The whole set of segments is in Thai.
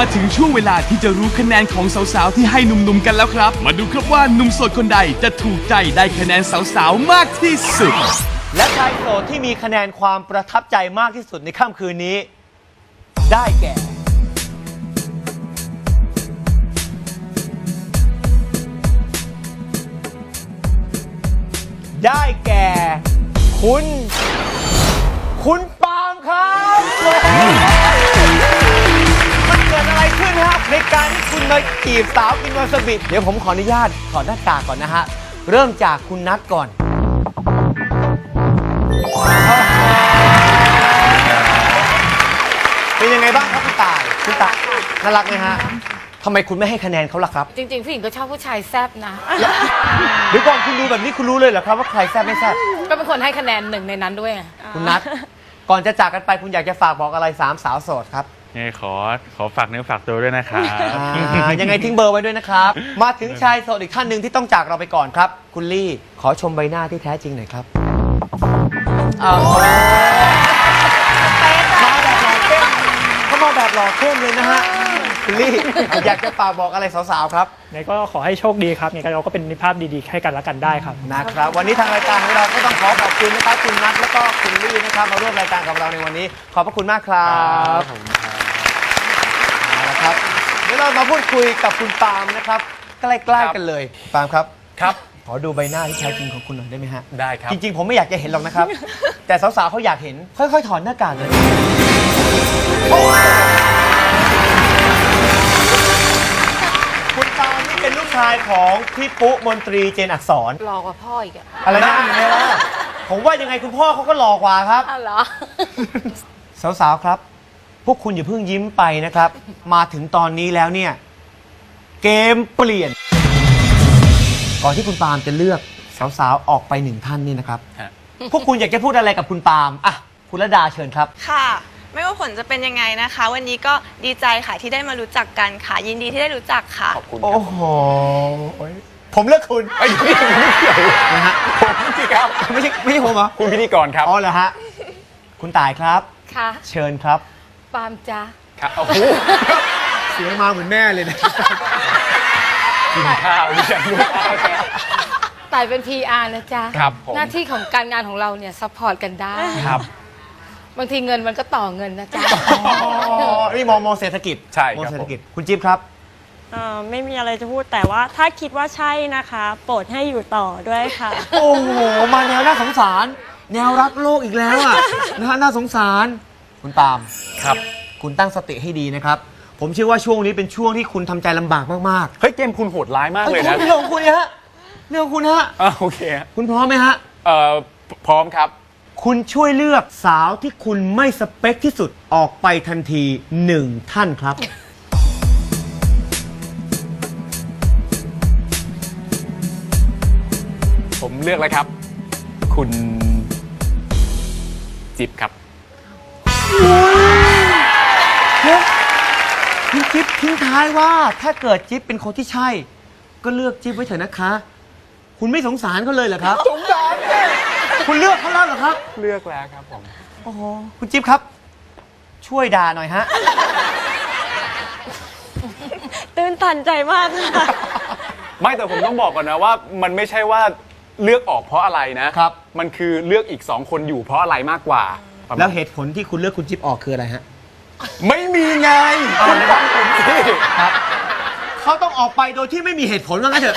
มาถึงช่วงเวลาที่จะรู้คะแนนของสาวๆ ที่ให้หนุ่มๆ กันแล้วครับ มาดูครับว่าหนุ่มโสดคนใดจะถูกใจได้คะแนนสาวๆ มากที่สุด และชายโสดที่มีคะแนนความประทับใจมากที่สุดในค่ำคืนนี้ ได้แก่ ได้แก่ คุณ คุณ ในการที่คุณมาจีบสาวกินวาซาบิเดี๋ยวผมขออนุญาตถอดหน้ากากก่อนนะฮะ เริ่มจากคุณนัทก่อนเป็นยังไงบ้างครับคุณตายคุณตายน่ารักไหมฮะทำไมคุณไม่ให้คะแนนเขาล่ะครับ จริงๆ ผู้หญิงก็ชอบผู้ชายแซบนะเดี๋ยวก่อนคุณดูแบบนี้คุณรู้เลยเหรอครับว่าใครแซ่บไม่แซ่บก็เป็นคนให้คะแนนหนึ่งในนั้นด้วยไงคุณนัทก่อนจะจากกันไปคุณอยากจะฝากบอกอะไรสามสาวโสดครับ ยังไงขอขอฝากเนื้อฝากตัวด้วยนะครับอ่ายังไงทิ้งเบอร์ไว้ด้วยนะครับ มาถึงชายโสดอีกท่านหนึ่งที่ต้องจากเราไปก่อนครับ คุณลี่ขอชมใบหน้าที่แท้จริงหน่อยครับอ้าวมาแบบหล่อเข้มเขามาแบบหล่อเข้มเลยนะฮะคุณลี่อยากจะฝากบอกอะไรสาวๆครับไงก็ขอให้โชคดีครับยังไงเราก็เป็นมิตรภาพดีๆให้กันและกันได้ครับ นะครับวันนี้ทางรายการของเราก็ต้องขอขอบคุณนะครับคุณนัทแล้วก็คุณลี่นะครับมาร่วมรายการกับเราในวันนี้ ขอบพระคุณมากครับเอาละครับเดี๋ยวเรามาพูดคุยกับคุณปาล์มนะครับใกล้ๆกันเลยปาล์มครับครับ ขอดูใบหน้าที่แท้จริงของคุณหน่อยได้ไหมฮะได้ครับ จริงๆ ผมไม่อยากจะเห็นหรอกนะครับ แต่สาวๆเขาอยากเห็นค่อยๆ ถอนหน้ากากเลยคุณปาล์มนี่เป็นลูกชายของพี่ปุ๊มนตรีเจนอักษรรอกว่าพ่ออีกอะอะไรนะยังไงล่ะผมว่ายังไงคุณพ่อเขาก็หล่อกว่าครับ อ้าวเหรอ สาวๆ ครับ พวกคุณอย่าเพิ่งยิ้มไปนะครับ มาถึงตอนนี้แล้วเนี่ย เกมเปลี่ยน ก่อนที่คุณปาล์มจะเลือกสาวๆออกไปหนึ่งท่านนี่นะครับ ฮะ พวกคุณอยากจะพูดอะไรกับคุณปาล์มอะคุณระดาเชิญครับ ค่ะ ไม่ว่าผลจะเป็นยังไงนะคะ วันนี้ก็ดีใจค่ะที่ได้มารู้จักกันค่ะ ยินดีที่ได้รู้จักค่ะ ขอบคุณคโอ้รับโหผมเลือกคุณไอ้ยนี่ไม่เกี่ยวนะฮะผมสิครับ ไม่ใช่ไม่ใช่ผมเหรอคุณพิธีกรครับ อ๋อเหรอฮะ คุณตายครับ ค่ะ เชิญครับ ปาล์มจ้าครับโอ้โหเสียงมาเหมือนแม่เลยนะกินข้าวหรือยังลูกตายเป็น PR นะจ๊ะ ครับผม หน้าที่ของการงานของเราเนี่ยซัพพอร์ตกันได้ ครับ บางทีเงินมันก็ต่อเงินนะจ๊ะ อ๋อนี่มองมองเศรษฐกิจใช่ครับ มองเศรษฐกิจ คุณจิ๊บครับ เอ่อไม่มีอะไรจะพูดแต่ว่าถ้าคิดว่าใช่นะคะ โปรดให้อยู่ต่อด้วยค่ะ โอ้โห มาแนวน่าสงสาร แนวรักโลกอีกแล้วอะ นะฮะน่าสงสาร คุณปาล์มครับ คุณตั้งสติให้ดีนะครับ ผมเชื่อว่าช่วงนี้เป็นช่วงที่คุณทำใจลำบากมากเฮ้ยเกมคุณโหดร้ายมากๆเลยเอ้นะยเรื่องของคุณเนี่ยฮะเรื่องของคุณฮะ อ่าโอเคฮะคุณพร้อมไหมฮะ เอ่อพร้อมครับ คุณช่วยเลือกสาวที่คุณไม่สเปคที่สุดออกไปทันทีหนึ่งท่านครับ ผมเลือกแล้วครับ คุณจิ๊บครับ คุณจิ๊บทิ้งท้ายว่า ถ้าเกิดจิ๊บเป็นคนที่ใช่ ก็เลือกจิ๊บไว้เถอะนะคะ คุณไม่สงสารเขาเลยเหรอครับ สงสารคุณเลือกเขาแล้วเหรอครับ เลือกแล้วครับผมโอ้โหคุณจิ๊บครับ ช่วยด่าหน่อยฮะ ตื้นตันใจมากค่ะ ไม่แต่ผมต้องบอกก่อนนะว่า มันไม่ใช่ว่าเลือกออกเพราะอะไรนะครับ มันคือเลือกอีกสองคนอยู่เพราะอะไรมากกว่า ประมาณ แล้วเหตุผลที่คุณเลือกคุณจิ๊บออกคืออะไรฮะ ไม่มีไงคุณฟังผมสิครับเขาต้องออกไปโดยที่ไม่มีเหตุผลว่างั้นเถอะ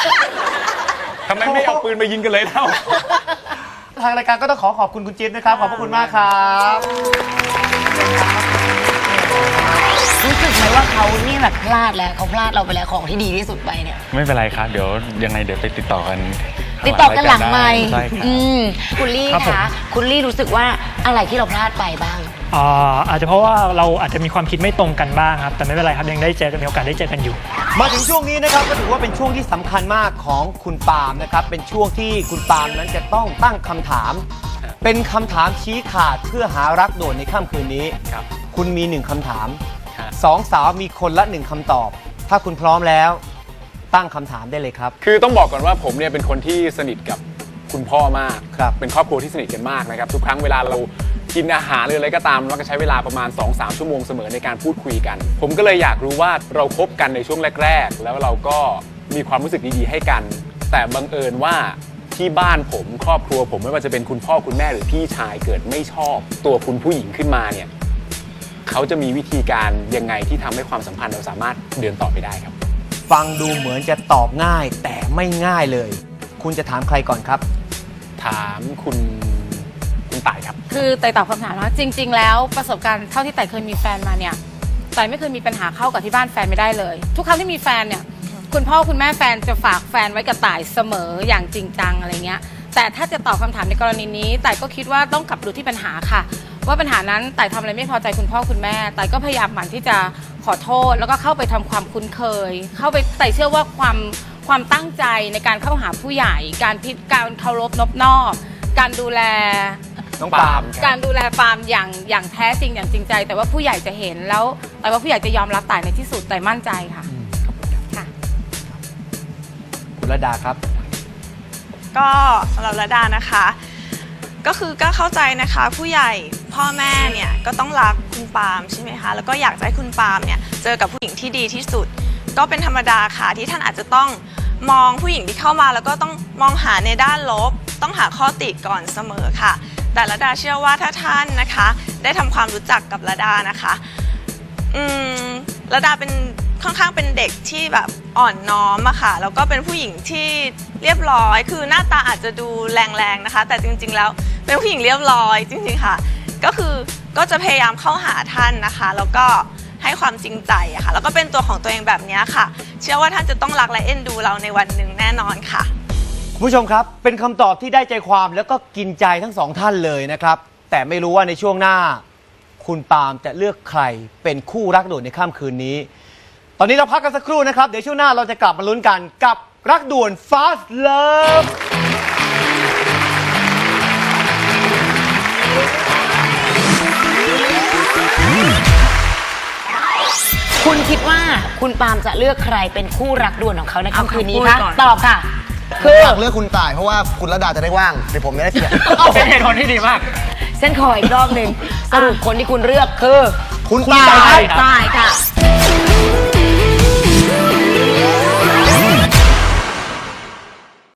ทำไมไม่เอาปืนมายิงกันเลยเล่า ทางรายการก็ต้องขอขอบคุณคุณจิ๊บนะครับ ขอบพระคุณมากครับ รู้สึกไหมว่าเขานี่แบบพลาดแล้วเขาพลาดเราไปแล้วของที่ดีที่สุดไปเนี่ย ไม่เป็นไรครับ เดี๋ยวยังไงเดี๋ยวไปติดต่อกัน ติดต่อกันหลังไม่ใช่ครับ อืมคุณลี่ครับผม คะคุณลี่รู้สึกว่าอะไรที่เราพลาดไปบ้าง อ่าอาจจะเพราะว่าเราอาจจะมีความคิดไม่ตรงกันบ้างครับ แต่ไม่เป็นไรครับยังได้เจอกันมีโอกาสได้เจอกันอยู่ มาถึงช่วงนี้นะครับก็ถือว่าเป็นช่วงที่สำคัญมากของคุณปาล์มนะครับ เป็นช่วงที่คุณปาล์มนั้นจะต้องตั้งคำถาม เป็นคำถามชี้ขาดเพื่อหารักโดดในค่ำคืนนี้ครับ คุณมีหนึ่งคำถามฮะสองสาวมีคนละหนึ่งคำตอบ ถ้าคุณพร้อมแล้ว ตั้งคำถามได้เลยครับ คือต้องบอกก่อนว่าผมเนี่ยเป็นคนที่สนิทกับคุณพ่อมาก ครับเป็นครอบครัวที่สนิทกันมากนะครับ ทุกครั้งเวลาเรากินอาหารหรืออะไรก็ตามเราก็ใช้เวลาประมาณ 2-3 ชั่วโมงเสมอในการพูดคุยกัน ผมก็เลยอยากรู้ว่าเราคบกันในช่วงแรก ๆ แล้วเราก็มีความรู้สึกดีๆให้กัน แต่บังเอิญว่าที่บ้านผมครอบครัวผมไม่ว่าจะเป็นคุณพ่อคุณแม่หรือพี่ชายเกิดไม่ชอบ ตัวคุณผู้หญิงขึ้นมาเนี่ยเขาจะมีวิธีการยังไงที่ทำให้ความสัมพันธ์เราสามารถเดินต่อไปได้ครับ ฟังดูเหมือนจะตอบง่าย แต่ไม่ง่ายเลย คุณจะถามใครก่อนครับ ถามคุณคุณต่ายครับ คือไต่ตอบคำถามว่าจริง ๆ แล้วประสบการณ์เท่าที่ไต่เคยมีแฟนมาเนี่ยไต่ไม่เคยมีปัญหาเข้ากับที่บ้านแฟนไม่ได้เลย ทุกครั้งที่มีแฟนเนี่ย คุณพ่อคุณแม่แฟนจะฝากแฟนไว้กับต่ายเสมออย่างจริงจังอะไรเงี้ย แต่ถ้าจะตอบคำถามในกรณีนี้ไต่ก็คิดว่าต้องกลับดูที่ปัญหาค่ะ ว่าปัญหานั้นไต่ทำอะไรไม่พอใจคุณพ่อคุณแม่ไต่ก็พยายามหมั่นที่จะขอโทษ แล้วก็เข้าไปทำความคุ้นเคย เข้าไปไต่เชื่อว่าความความตั้งใจในการเข้าหาผู้ใหญ่ การพิการเคารพนบนอบ การดูแลน้องปาล์มการดูแลฟาร์มอย่างอย่างแท้จริงอย่างจริงใจ แต่ว่าผู้ใหญ่จะเห็นแล้ว แต่ว่าผู้ใหญ่จะยอมรับต่ายในที่สุดแต่มั่นใจค่ะค่ะคุณระดาครับ ก็สำหรับระดานะคะ ก็คือก็เข้าใจนะคะผู้ใหญ่พ่อแม่เนี่ยก็ต้องรักคุณปาล์มใช่ไหมคะแล้วก็อยากจะให้คุณปาล์มเนี่ยเจอกับผู้หญิงที่ดีที่สุด ก็เป็นธรรมดาค่ะที่ท่านอาจจะต้องมองผู้หญิงที่เข้ามา แล้วก็ต้องมองหาในด้านลบ ต้องหาข้อติก่อนเสมอค่ะ แต่ระดาเชื่อว่าถ้าท่านนะคะ ได้ทำความรู้จักกับระดานะคะอืมระดาเป็นค่อนข้างเป็นเด็กที่แบบอ่อนน้อมอะค่ะแล้วก็เป็นผู้หญิงที่เรียบร้อย คือหน้าตาอาจจะดูแรงๆนะคะ แต่จริงๆแล้ว เป็นผู้หญิงเรียบร้อยจริงๆค่ะ ก็คือก็จะพยายามเข้าหาท่านนะคะ แล้วก็ให้ความจริงใจอะค่ะ แล้วก็เป็นตัวของตัวเองแบบนี้ค่ะ เชื่อว่าท่านจะต้องรักและเอ็นดูเราในวันหนึ่งแน่นอนค่ะ คุณผู้ชมครับ เป็นคำตอบที่ได้ใจความแล้วก็กินใจทั้งสองท่านเลยนะครับ แต่ไม่รู้ว่าในช่วงหน้า คุณปาล์มจะเลือกใครเป็นคู่รักด่วนในค่ำคืนนี้ ตอนนี้เราพักกันสักครู่นะครับ เดี๋ยวช่วงหน้าเราจะกลับมาลุ้นกันกับรักด่วน Fast Love คุณคิดว่าคุณปาล์มจะเลือกใครเป็นคู่รักด่วนของเขาในค่ำคืนนี้เอาคะคำพูดก่อน ตอบค่ะ คืออยากเลือกคุณต่ายเพราะว่าคุณระดาจะได้ว่างเดี๋ยวผมไม่ได้เสีย เป็นเหตุผลที่ดีมาก เส้นคออีกรอบหนึ่งสรุปคนที่คุณเลือกคือคุณคุณต่ายตายค่ะ